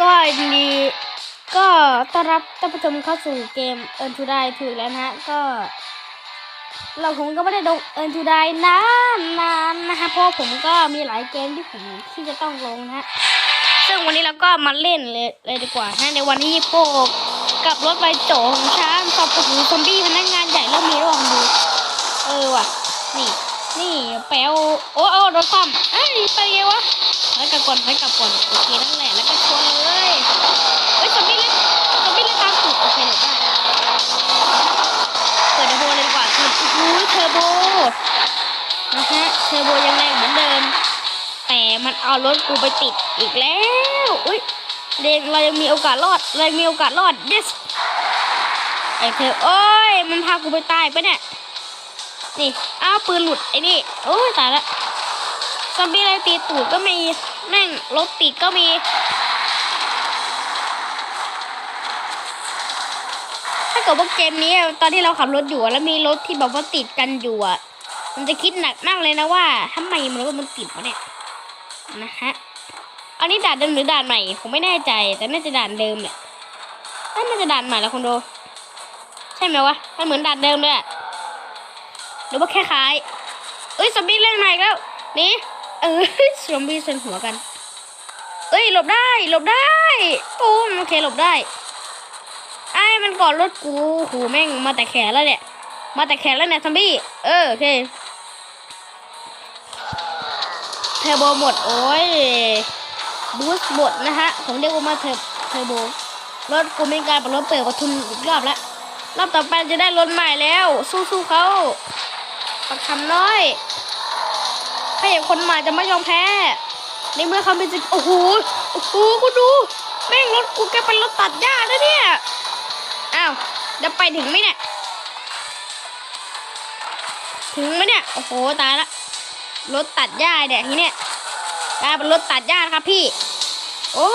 ก็ยินดีก็ต้อนรับท่านผู้ชมเข้าสู่เกมเอิร์นทูไดถูกแล้วนะฮะก็ เราผมก็ไม่ได้ลงเอิร์นทูไดนานนานๆนะคะเพราะผมก็มีหลายเกมที่ผมที่จะต้องลงนะฮะซึ่งวันนี้เราก็มาเล่นเลยเลยดีกว่านะในวันที่โปกกับรถไฟโจของช้างตบกับหูซอมบี้พนักงานใหญ่เริ่มมีระว่างดูเออว่ะนี่นี่แปลวโอ้โอ้รถความเอ้ยไปไงวะถอยกลับก่อนถอยกลับก่อนโอเคนั่นแหละแล้วก็ชนเลยเฮ้ยซอมบี้เล่นซอมบี้เล่นตามถูกโอเคหลบได้เปิดเทอร์โบเลยดีกว่าคือโอ้โหเทอร์โบนะฮะเทอร์โบยังแรงเหมือนเดิม แต่มันเอารถกูไปติดอีกแล้วอุ้ยเด็กเรายังมีโอกาสรอดเรายังมีโอกาสรอด yes ไอ้เธอโอ้ยมันพากูไปตายปะเนี่ยนี่อ้าวปืนหลุดไอ้นี่โอ้ยตายละซอมบี้อะไรตีตูดก็มีแม่งรถติดก็มี ถ้า เกิดว่าเกมนี้ตอนที่เราขับรถอยู่แล้วมีรถที่แบบว่าติดกันอยู่อะมันจะคิดหนักมากเลยนะว่าทำไมมันรถมันติดวะเนี่ยนะฮะอันนี้ด่านเดิมหรือด่านใหม่ผมไม่แน่ใจ แต่น่าจะด่านเดิมแหละเอ้ยน่าจะด่านใหม่แล้วคุณดูใช่ไหมวะมันเหมือนด่านเดิมเลยอะหรือว่าแค่คล้ายเอ้ยซอมบี้เล่นใหม่แล้วนี่เออซอมบี้เส้นหัวกัน เอ้ยหลบได้หลบได้ตูมโอเคหลบได้ ไอ้มันกอดรถกูหูแม่งมาแต่แขนแล้วเนี่ย มาแต่แขนแล้วเนี่ยซอมบี้ เออโอเคเทอร์โบหมด โอ้ย บูสต์หมดนะฮะ ผมเรียกว่ามาเทอร์เทอร์โบ รถกูมีการปรับรถเปิดกระทุนอีกรอบแล้ว รอบต่อไปจะได้รถใหม่แล้ว สู้ๆเขาปักคำน้อยถ้าอย่างคนใหม่จะไม่ยอมแพ้ ในเมื่อเขาเป็นจะโอ้โห โอ้โหกูดู แม่งรถกูแกเป็นรถตัดหญ้านะเนี่ย จะไปถึงไหมเนี่ย ถึงไหมเนี่ย โอ้โห ตายละ รถตัดหญ้าเนี่ยทีเนี้ยกลายเป็นรถตัดหญ้าครับพี่ โอ้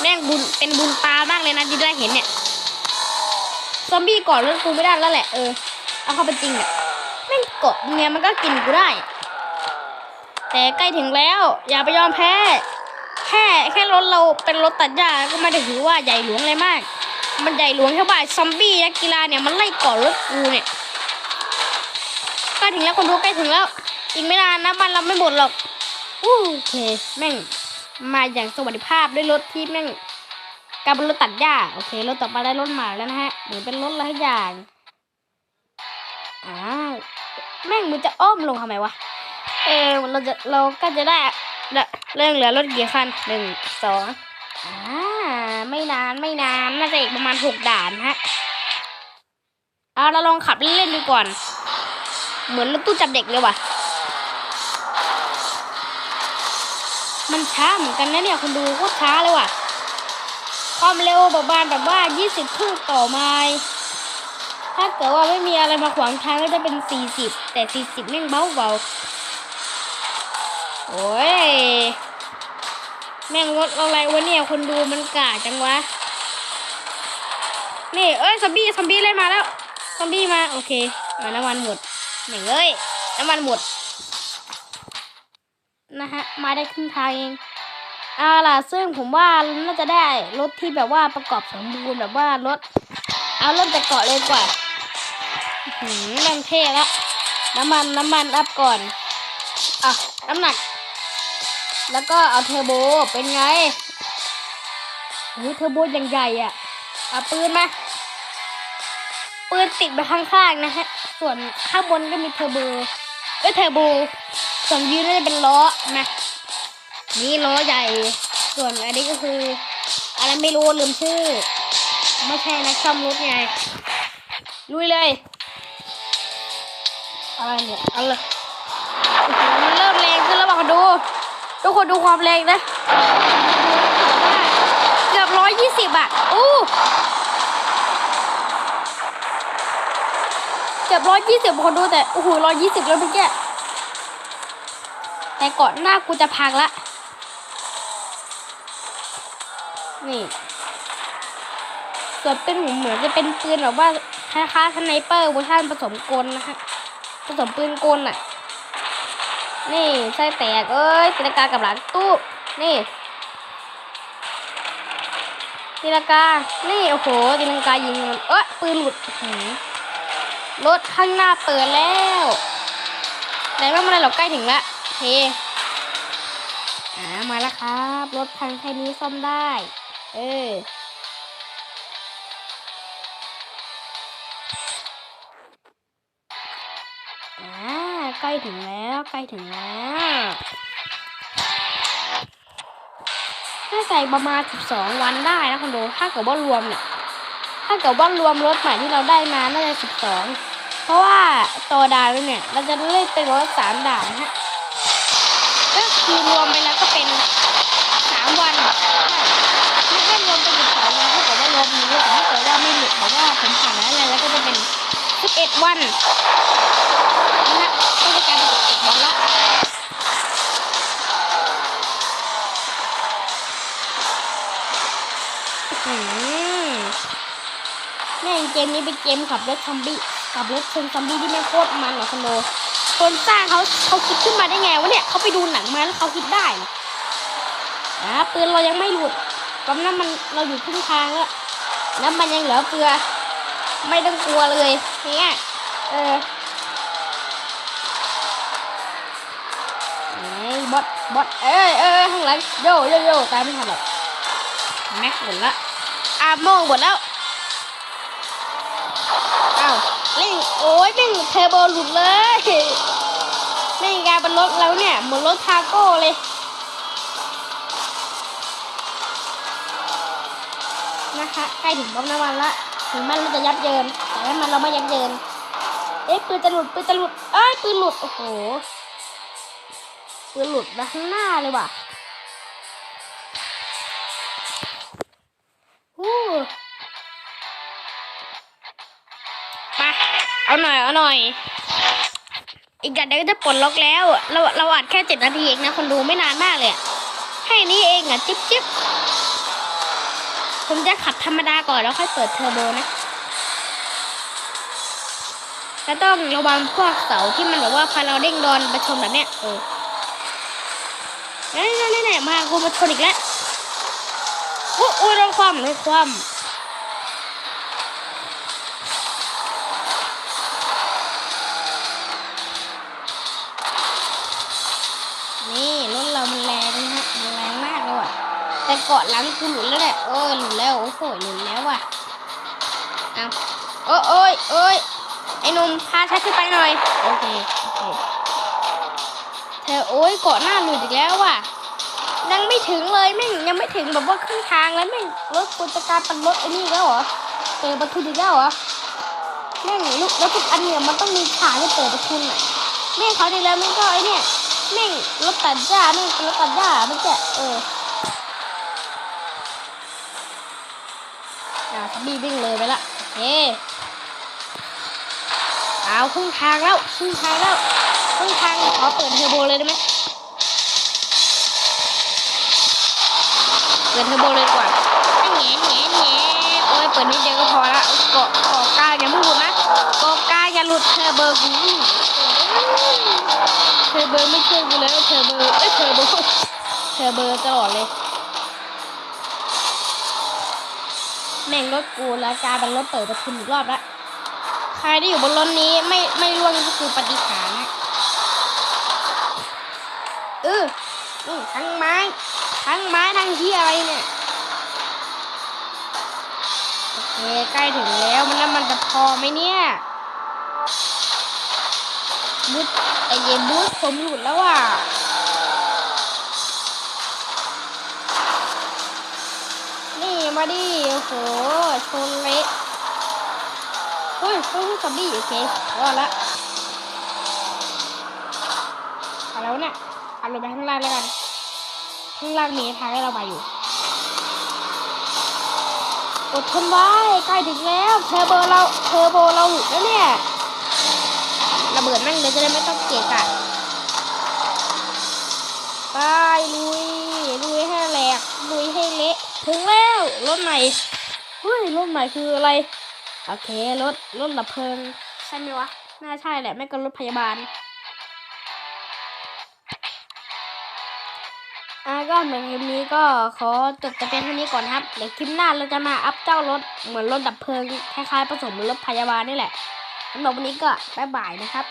แม่งบุญ เป็นบุญตามากเลยนะที่ได้เห็นเนี่ย ซอมบี้กาะรถกูไม่ได้แล้วแหละ เออ เอาเข้าไปจริงอะแม่งเกาะยังไงมันก็กินกูได้ แต่ใกล้ถึงแล้ว อย่าไปยอมแพ้ แค่แค่รถเราเป็นรถตัดหญ้าก็ไม่ได้ถือว่าใหญ่หลวงอะไรมาก มันใหญ่หลวงแค่บ่ายซอมบี้นักกีฬาเนี่ยมันไล่กาะรถกูเนี่ยใกล้ถึงแล้วคนดูใกล้ถึงแล้ว อีกไม่นานนะบ้านเราไม่หมดหรอกอู้โอเคแม่งมาอย่างสวัสดิภาพด้วยรถที่แม่งกลายเป็นรถตัดหญ้าโอเครถต่อไปได้รถใหม่แล้วนะฮะเหมือนเป็นรถอะไรสักอย่างอ้าวแม่งมันจะอ้อมลงทำไมวะเออเราจะเราก็จะได้ละเรื่องเหลือรถกี่คันหนึ่งสองอ่า ไม่นานไม่นานน่าจะอีกประมาณหกด่านฮะเอาเราลองขับเล่นๆดูก่อน เหมือนรถตู้จับเด็กเลยว่ะ มันช้าเหมือนกันนะเนี่ยคุณดูโคตรช้าเลยว่ะ ความเร็วประมาณแบบว่า 20ครึ่งต่อไมล์ถ้าเกิดว่าไม่มีอะไรมาขวางทางก็จะเป็น 40 แต่ 40แม่งเบาเบาโอ้ย แม่งรถอะไรวะเนี่ย คนดูมันกาจังวะ นี่ เอ้ยซอมบี้ซอมบี้เลยมาแล้วซอมบี้มา โอเคมาน้ำมันหมดหนึ่งเอ้ยน้ำมันหมด นะฮะ มาได้ครึ่งทางเองเอาล่ะซึ่งผมว่าน่าจะได้รถที่แบบว่าประกอบสมบูรณ์แบบว่ารถ เอาเริ่มจากเกาะเลยกว่าหืมแม่งเท่ละน้ำมันน้ำมันอัพก่อน อะ น้ำหนัก แล้วก็เอาเทอร์โบเป็นไงโอ้เทอร์โบยังใหญ่อะเอาปืนมาปืนติดไปข้างๆนะฮะส่วนข้างบนก็มีเทอร์โบเอ้ยเทอร์โบส่วนยืนน่าจะเป็นล้อนะนี่ล้อใหญ่ ส่วนอันนี้ก็คืออะไรไม่รู้ลืมชื่อ ไม่ใช่นักซ่อมรถไงลุยเลยอะไรเนี่ยเอาเลย ทุกคนดูความแรงนะ เกือบร้อยยี่สิบอะอู้เกือบร้อยยี่สิบคนดูแต่โอ้โหร้อยยี่สิบแล้วเมื่อกี้แต่ก่อนหน้ากูจะพังละ นี่ส่วนปืนผมเหมือนจะเป็นปืนแบบว่าคล้ายๆสไนเปอร์เวอร์ชันผสมกลนะฮะผสมปืนกลน่ะ นี่ไส้แตกเอ้ยตีลังกากับหลังตู้นี่ตีลังกา นี่โอ้โหตีลังกายิงมันเอ้ยปืนหลุดรถข้างหน้าเปิดแล้วแต่ไม่เป็นไรหรอกใกล้ถึงแล้วเคอ่ามาแล้วครับ รถพังแค่นี้ซ่อมได้ เอออ่า ใกล้ถึงแล้วใกล้ถึงแล้วน่าใส่ประมาณ 12 วันได้นะคุณดูถ้าเกิดว่ารวมเนี่ยถ้าเกิดว่ารวมรถใหม่ที่เราได้มาน่าจะ12 เพราะว่าตัวดาวเนี่ยเราจะเล่นเป็นรถสามด่านฮะก็คือรวมไปแล้วก็เป็น3วันไม่ได้รวมเป็น12วันถ้าเกิดว่ารวมนี้แต่ถ้าเกิดว่าไม่หลุดแบบว่าผมผ่านแล้วอะไรแล้วก็จะเป็น 11 วันนะฮะก็จะกลายเป็นเจ็ดวันละอื้อหือแม่งเกมนี้เป็นเกมขับรถซอมบี้ขับรถชนซอมบี้ที่ไม่โคตรมันหรอคอนโดคนสร้างเขาเขาคิดขึ้นมาได้ไงวะเนี่ยเขาไปดูหนังมาแล้วเขาคิดได้นะอ่าปืนเรายังไม่หลุดปั๊มน้ำมันเราอยู่ครึ่งทางแล้วน้ำมันยังเหลือเฟือ ไม่ต้องกลัวเลยเนี่ยเออไอ้บอสบอสเอ้ยเอ้ยข้างหลังโยโยโยตายไม่ทันหรอกแม็กหมดละอาโมหมดแล้วอ้าวเล่งโอ้ยเล่งเทอร์โบหลุดเลยเล่งกลายเป็นรถแล้วเนี่ยเหมือนรถทาโก้เลยนะคะใกล้ถึงปั๊มน้ำมันละ ถึงแม้เราจะยับเยิน แต่น้ำมันเราไม่ยับเยิน เอ๊ะปืนจะหลุดปืนจะหลุดเอ้ยปืนหลุดโอ้โหปืนหลุดมาข้างหน้าเลยว่ะฮู้มาเอาหน่อยเอาหน่อย อีกอย่างเดียวก็จะปลดล็อกแล้ว เราเราอัดแค่เจ็ดนาทีเองนะคนดูไม่นานมากเลยอะแค่นี้เองอะจิ๊บจิ๊บ ผมจะขับธรรมดาก่อนแล้วค่อยเปิดเทอร์โบนะจะต้องระวังพวกเสาที่มันแบบว่าพาเราเด้งดอนไปชนแบบเนี้ยเออนี่นี่นี่นี่มากูมาชนอีกแล้วโอ้โอ้ยรถคว่ำรถคว่ำ แต่เกาะหลังกูหลุดแล้วแหละเออหลุดแล้วโอ้โหหลุดแล้วว่ะเอาโอ้ยโอ้ยโอ้ยไอ้นุ่มพาชักขึ้นไปหน่อยโอเคโอเคเธอโอ้ยเกาะหน้าหลุดอีกแล้วว่ะยังไม่ถึงเลยแม่งยังไม่ถึงแบบว่าครึ่งทางแล้วแม่งรถกูจะกลายเป็นรถไอ้นี่แล้วเหรอเปิดประทุนอีกแล้วเหรอแม่งลูกรถทุกอันเนี่ยมันต้องมีขาที่เปิดประทุนอะแม่งเขาวที่แล้วแม่งก็ไอ้เนี่ยแม่งรถตัดหญ้าแม่งรถตัดหญ้ามันจะเอออ่าทั บบี้วิ่งเลยไปละโอเคเอาครึ่งทางแล้วครึ่งทางแล้วครึ่งทางขอเปิดเทอร์โบเลยได้ไหมเปิดเทอร์โบเลยดีกว่าแง่แง่แง่โอ้ยเปิดนิดเดียวก็พอละเกาะเกาะกลาอย่าเพิ่งหลุดนะเกาะกลาอย่าหลุดเทอร์โบกูเทอร์โบไม่ช่วยกูแล้วเทอร์โบเอ้ยเทอร์โบเทอร์โบตลอดเลย แม่งรถกูแล้วกลายเป็นรถเปิดประทุนอีกรอบละใครที่อยู่บนรถนี้ไม่ไม่ร่วงก็คือปฏิหารนะเอออือทั้งไม้ทั้งไม้ทั้งที่อะไรเนี่ยโอเคใกล้ถึงแล้วมันแล้วมันจะพอไหมเนี่ยบูทไอเยบูทผมหลุดแล้วอะนี่มาดิ โอ้โหชนเละเฮ้ยเฮ้ยซอมบี้โอเครอดละเอาแล้วเนี่ยเอาลงไปข้างล่างแล้วกัน ข้างล่างมีทางให้เรามาอยู่อดทนไว้ใกล้ถึงแล้วเทอร์โบเราเทอร์โบเราหลุดแล้วเนี่ยระเบิดแม่งเลยจะได้ไม่ต้องเกะกะไปลุยลุยให้แหลกลุยให้เละ ถึงแล้วรถใหม่เฮ้ยรถใหม่คืออะไร โอเครถรถดับเพลิงใช่ไหมวะ น่าใช่แหละไม่ก็รถพยาบาลอ่าก็เหมือนคลิปนี้ก็ขอจบแต่เพียงเท่านี้ก่อนครับเดี๋ยวคลิปหน้าเราจะมาอัพเจ้ารถเหมือนรถดับเพลิงคล้ายๆผสมรถพยาบาลนี่แหละสำหรับวันนี้ก็บ๊ายบายนะครับ